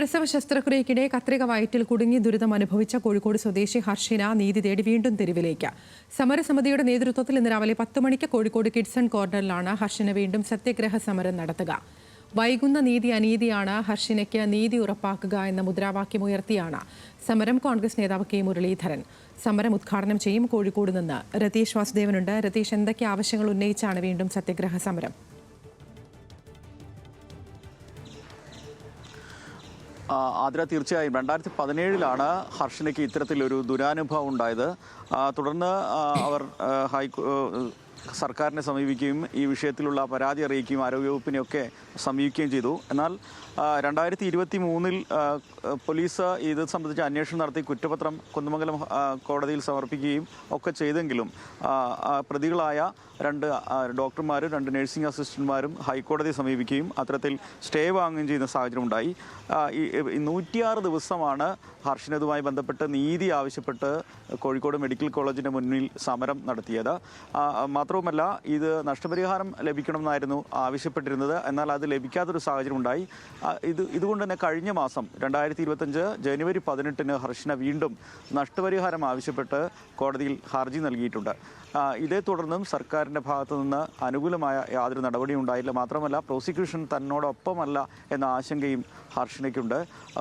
പ്രസവ ശസ്ത്രക്രിയക്കിടെ കത്രിക വയറ്റിൽ കുടുങ്ങി ദുരിതം അനുഭവിച്ച കോഴിക്കോട് സ്വദേശി ഹർഷിന നീതി തേടി വീണ്ടും തെരുവിലേക്ക്. സമരസമിതിയുടെ നേതൃത്വത്തിൽ ഇന്ന് രാവിലെ പത്ത് മണിക്ക് കോഴിക്കോട് കിഡ്സൺ കോർണറിലാണ് ഹർഷിന വീണ്ടും സത്യഗ്രഹ സമരം നടത്തുക. വൈകുന്ന നീതി അനീതിയാണ് ഹർഷിനയ്ക്ക് നീതി ഉറപ്പാക്കുക എന്ന മുദ്രാവാക്യം ഉയർത്തിയാണ് സമരം കോൺഗ്രസ് നേതാവ് കെ മുരളീധരൻ. സമരം ഉദ്ഘാടനം ചെയ്യും കോഴിക്കോട് നിന്ന്. രതീഷ് വാസുദേവനുണ്ട്. രതീഷ് എന്തൊക്കെ ആവശ്യങ്ങൾ ഉന്നയിച്ചാണ് വീണ്ടും സത്യഗ്രഹ സമരം? ആതിര തീർച്ചയായും. രണ്ടായിരത്തി പതിനേഴിലാണ് ഹർഷനയ്ക്ക് ഇത്തരത്തിലൊരു ദുരാനുഭവം ഉണ്ടായത്. തുടർന്ന് അവർ ഹൈക്കോ സർക്കാരിനെ സമീപിക്കുകയും ഈ വിഷയത്തിലുള്ള പരാതി അറിയിക്കുകയും ആരോഗ്യവകുപ്പിനെയൊക്കെ സമീപിക്കുകയും ചെയ്തു. എന്നാൽ രണ്ടായിരത്തി ഇരുപത്തി മൂന്നിൽ പോലീസ് ഇത് സംബന്ധിച്ച് അന്വേഷണം നടത്തി കുറ്റപത്രം കുന്നമംഗലം കോടതിയിൽ സമർപ്പിക്കുകയും ഒക്കെ ചെയ്തെങ്കിലും പ്രതികളായ രണ്ട് ഡോക്ടർമാരും രണ്ട് നഴ്സിംഗ് അസിസ്റ്റന്റുമാരും ഹൈക്കോടതിയെ സമീപിക്കുകയും അത്തരത്തിൽ സ്റ്റേ വാങ്ങുകയും ചെയ്യുന്ന സാഹചര്യം ഉണ്ടായി നൂറ്റിയാറ് ദിവസമാണ് ഹർഷനതുമായി ബന്ധപ്പെട്ട് നീതി ആവശ്യപ്പെട്ട് കോഴിക്കോട് മെഡിക്കൽ കോളേജിന്റെ മുന്നിൽ സമരം നടത്തിയത്. മാത്രവുമല്ല ഇത് നഷ്ടപരിഹാരം ലഭിക്കണമെന്നായിരുന്നു ആവശ്യപ്പെട്ടിരുന്നത്. എന്നാൽ അത് ലഭിക്കാത്തൊരു സാഹചര്യം ഉണ്ടായി ഇത് ഇതുകൊണ്ട് തന്നെ കഴിഞ്ഞ മാസം രണ്ടായിരത്തി ഇരുപത്തഞ്ച് ജനുവരി പതിനെട്ടിന് ഹർഷന വീണ്ടും നഷ്ടപരിഹാരം ആവശ്യപ്പെട്ട് കോടതിയിൽ ഹർജി നൽകിയിട്ടുണ്ട്. ഇതേ തുടർന്നും സർക്കാരിന്റെ ഭാഗത്തു നിന്ന് അനുകൂലമായ യാതൊരു നടപടിയും ഉണ്ടായില്ല. മാത്രമല്ല പ്രോസിക്യൂഷൻ തന്നോടൊപ്പമല്ല എന്ന ആശങ്കയും ഹർഷനയ്ക്കുണ്ട്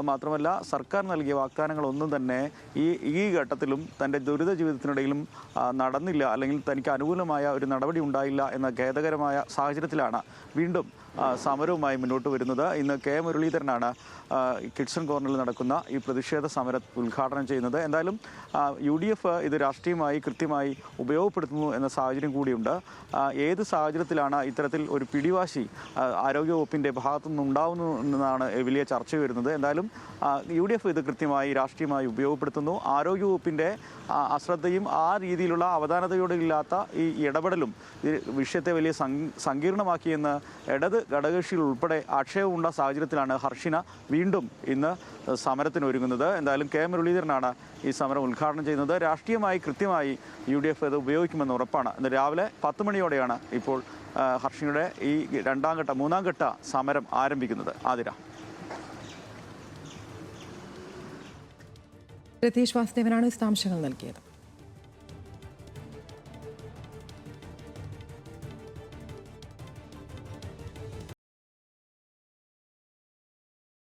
മാത്രമല്ല സർക്കാർ നൽകിയ വാഗ്ദാനങ്ങളൊന്നും തന്നെ ഈ ഈ ഘട്ടത്തിലും തന്റെ ദുരിത ജീവിതത്തിനിടയിലും നടന്നില്ല. അല്ലെങ്കിൽ തനിക്ക് അനുകൂലമായ ഒരു നടപടി ഉണ്ടായില്ല എന്ന ഖേദകരമായ സാഹചര്യത്തിലാണ് വീണ്ടും സമരവുമായി മുന്നോട്ട് വരുന്നത്. ഇന്ന് കെ മുരളീധരനാണ് കിഡ്സൺ കോർണറിൽ നടക്കുന്ന ഈ പ്രതിഷേധ സമരം ഉദ്ഘാടനം ചെയ്യുന്നത്. എന്തായാലും യു ഡി എഫ് ഇത് രാഷ്ട്രീയമായി കൃത്യമായി ഉപയോഗപ്പെടുത്തുന്നു എന്ന സാഹചര്യം കൂടിയുണ്ട്. ഏത് സാഹചര്യത്തിലാണ് ഇത്തരത്തിൽ ഒരു പിടിവാശി ആരോഗ്യവകുപ്പിന്റെ ഭാഗത്തുനിന്ന് ഉണ്ടാവുന്നു എന്നതാണ് വലിയ ചർച്ച വരുന്നത്. എന്തായാലും യു ഡി എഫ് ഇത് കൃത്യമായി രാഷ്ട്രീയമായി ഉപയോഗപ്പെടുത്തുന്നു. ആരോഗ്യവകുപ്പിന്റെ അശ്രദ്ധയും ആ രീതിയിലുള്ള അവധാനതയോടെ ഇല്ലാത്ത ഈ ഇടപെടലും വിഷയത്തെ വലിയ സങ്കീ- സങ്കീർണമാക്കിയെന്ന് ഇടത് ഘടകകക്ഷികൾ ഉൾപ്പെടെ ആക്ഷേപമുണ്ട സാഹചര്യത്തിലാണ് ഹർഷിന വീണ്ടും ഇന്ന് സമരത്തിന് ഒരുങ്ങുന്നത് എന്തായാലും കെ മുരളീധരനാണ് ഈ സമരം ഉദ്ഘാടനം ചെയ്യുന്നത്. രാഷ്ട്രീയമായി കൃത്യമായി യു ഡി എഫ് ഇത് ഉപയോഗിക്കുമെന്ന് ഉറപ്പാണ്. ഇന്ന് രാവിലെ പത്ത് മണിയോടെയാണ് ഇപ്പോൾ ഹർഷിയുടെ ഈ രണ്ടാം ഘട്ട മൂന്നാം ഘട്ട സമരം ആരംഭിക്കുന്നത്. ആതിര. രതീഷ് വാസുദേവനാണ് വിശദാംശങ്ങൾ നൽകിയത്.